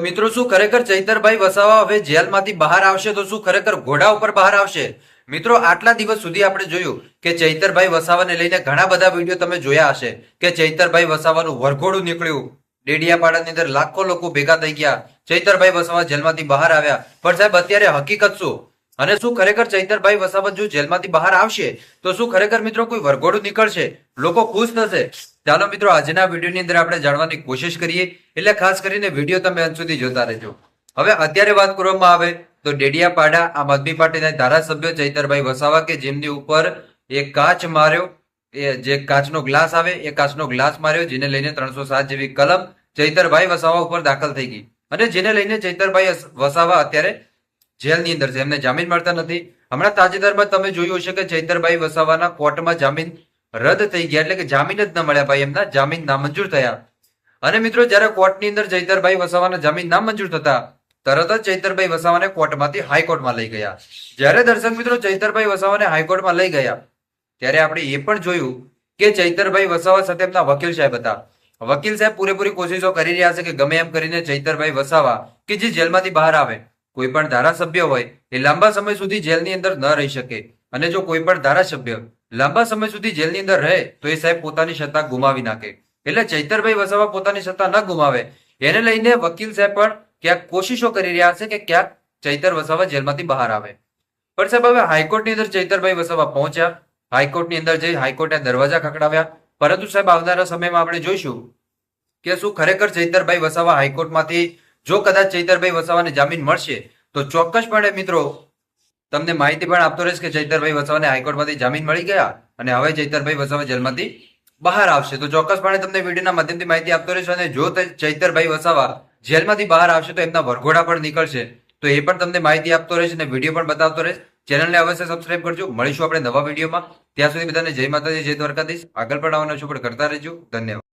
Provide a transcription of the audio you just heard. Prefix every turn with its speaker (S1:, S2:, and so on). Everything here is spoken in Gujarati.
S1: મિત્રો, શું ખરેખર ચૈતરભાઈ વસાવા હવે જેલમાંથી બહાર આવશે તો શું ખરેખર ઘોડા ઉપર બહાર આવશે? મિત્રો, આટલા દિવસ સુધી આપણે જોયું કે ચૈતરભાઈ વસાવાને લઈને ઘણા બધા વીડિયો તમે જોયા હશે કે ચૈતરભાઈ વસાવાનું વરઘોડું નીકળ્યું. ડેડિયાપાડાની અંદર લાખો લોકો ભેગા થઈ ગયા. ચૈતરભાઈ વસાવા જેલમાંથી બહાર આવ્યા. પણ સાહેબ, અત્યારે હકીકત શું? અને શું ખરેખર ચૈતરભાઈ વસાવા જો જેલમાંથી બહાર આવશે? તો શું ખરેખર મિત્રો કોઈ વરઘોડું નીકળશે? લોકો ખુશ થશે? ચાલો મિત્રો, આજના વિડીયોની અંદર આપણે જાણવાની કોશિશ કરીએ. એટલે ખાસ કરીને વીડિયો તમે અંત સુધી જોતા રહેજો. હવે અત્યારે વાત કરવામાં આવે તો ડેડિયાપાડા આમ આદમી પાર્ટીના ધારાસભ્ય ચૈતરભાઈ વસાવા કે જેમની ઉપર એક કાચ માર્યો, એ જે કાચનો ગ્લાસ આવે, એ કાચનો ગ્લાસ માર્યો, જેને લઈને ત્રણસો સાત જેવી કલમ ચૈતરભાઈ વસાવા ઉપર દાખલ થઈ ગઈ. અને જેને લઈને ચૈતરભાઈ વસાવા અત્યારે જેલની અંદર છે. એમને જામીન મળતા નથી. હમણાં તાજેતરમાં તમે જોયું હશે કે ચૈતરભાઈ વસાવાના કોર્ટમાં જામીન રદ થઈ ગયા. એટલે કે જામીન જ ન મળ્યા ભાઈ. એમના જામીન નામંજૂર થયા. અને મિત્રો, જ્યારે કોર્ટની અંદર ચૈતરભાઈ વસાવાના જામીન નામંજૂર થતા, તરત જ ચૈતરભાઈ વસાવાને કોર્ટમાંથી હાઈકોર્ટમાં લઈ ગયા. જ્યારે દર્શક મિત્રો ચૈતરભાઈ વસાવાને હાઈકોર્ટમાં લઈ ગયા, ત્યારે આપણે એ પણ જોયું કે ચૈતરભાઈ વસાવા સાથે એમના વકીલ સાહેબ હતા. વકીલ સાહેબ પૂરેપૂરી કોશિશો કરી રહ્યા છે કે ગમે એમ કરીને ચૈતરભાઈ વસાવા કે જે જેલમાંથી બહાર આવે કોઈ પણ ધારાસભ્ય હોય એ લાંબા સમય સુધી જેલની અંદર ન રહી શકે. અને જો કોઈ પણ ધારાસભ્ય લાંબા સમય સુધી જેલની અંદર રહે, તો એ સાહેબ પોતાની સત્તા ગુમાવી નાખે. એટલે ચૈતરભાઈ વસાવા પોતાની સત્તા ન ગુમાવે. એને લઈને વકીલ સાહેબ પણ ક્યાંક કોશિશો કરી રહ્યા છે કે ક્યાંક ચૈતર વસાવા જેલમાંથી બહાર આવે. પણ સાહેબ, હવે હાઈકોર્ટની અંદર ચૈતરભાઈ વસાવા પહોંચ્યા. હાઈકોર્ટની અંદર જઈ હાઈકોર્ટે દરવાજા ખખડાવ્યા. પરંતુ સાહેબ, આવનારા સમયમાં આપણે જોઈશું કે શું ખરેખર ચૈતરભાઈ વસાવા હાઈકોર્ટમાંથી જો કદાચ ચૈતરભાઈ વસાવાને જામીન મળશે, તો ચોક્કસપણે મિત્રો, તમને માહિતી પણ આપતો રહીશ કે ચૈતરભાઈ વસાવાને હાઈકોર્ટમાંથી જામીન મળી ગયા અને હવે ચૈતરભાઈ વસાવા જેલમાંથી બહાર આવશે. તો ચોક્કસપણે તમને વિડીયોના માધ્યમથી માહિતી આપતો રહીશ અને જો ચૈતરભાઈ વસાવા જેલમાંથી બહાર આવશે તો એમના વરઘોડા પણ નીકળશે. તો એ પણ તમને માહિતી આપતો રહીશ અને વીડિયો પણ બતાવતો રહીશ. ચેનલને અવશ્ય સબસ્ક્રાઇબ કરજો. મળીશું આપણે નવા વિડીયોમાં. ત્યાં સુધી બધાને જય માતાજી, જય દ્વારકાધીશ. આગળ પણ આવવાના છું પણ કરતા રહેજો. ધન્યવાદ.